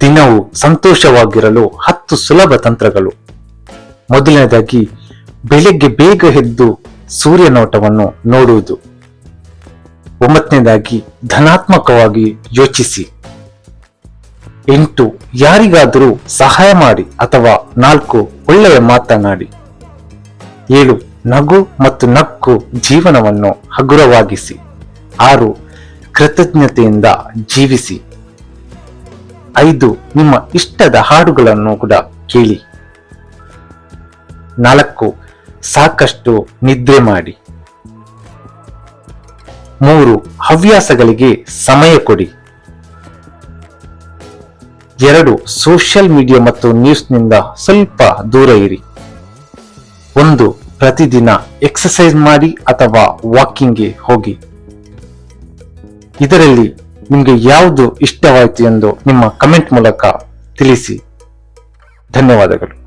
ದಿನವು ಸಂತೋಷವಾಗಿರಲು ಹತ್ತು ಸುಲಭ ತಂತ್ರಗಳು. ಮೊದಲನೇದಾಗಿ, ಬೆಳಿಗ್ಗೆ ಬೇಗ ಎದ್ದು ಸೂರ್ಯನೋಟವನ್ನು ನೋಡುವುದು. ಒಂಬತ್ತನೇದಾಗಿ, ಧನಾತ್ಮಕವಾಗಿ ಯೋಚಿಸಿ. ಎಂಟು, ಯಾರಿಗಾದರೂ ಸಹಾಯ ಮಾಡಿ ಅಥವಾ ನಾಲ್ಕು, ಒಳ್ಳೆಯ ಮಾತನಾಡಿ. ಏಳು, ನಗು ಮತ್ತು ನಕ್ಕು ಜೀವನವನ್ನು ಹಗುರವಾಗಿಸಿ. ಆರು, ಕೃತಜ್ಞತೆಯಿಂದ ಜೀವಿಸಿ. ಐದು ನಿಮ್ಮ ಇಷ್ಟದ ಹಾಡುಗಳನ್ನು ಕೂಡ ಕೇಳಿ. ನಾಲ್ಕು, ಸಾಕಷ್ಟು ನಿದ್ರೆ ಮಾಡಿ. ಮೂರು, ಹವ್ಯಾಸಗಳಿಗೆ ಸಮಯ ಕೊಡಿ. ಎರಡು, ಸೋಷಿಯಲ್ ಮೀಡಿಯಾ ಮತ್ತು ನ್ಯೂಸ್ನಿಂದ ಸ್ವಲ್ಪ ದೂರ ಇರಿ. ಒಂದು, ಪ್ರತಿದಿನ ಎಕ್ಸಸೈಸ್ ಮಾಡಿ ಅಥವಾ ವಾಕಿಂಗ್ಗೆ ಹೋಗಿ. ಇದರಲ್ಲಿ ನಿಮಗೆ ಯಾವುದು ಇಷ್ಟವಾಯಿತು ಎಂದು ನಿಮ್ಮ ಕಮೆಂಟ್ ಮೂಲಕ ತಿಳಿಸಿ. ಧನ್ಯವಾದಗಳು.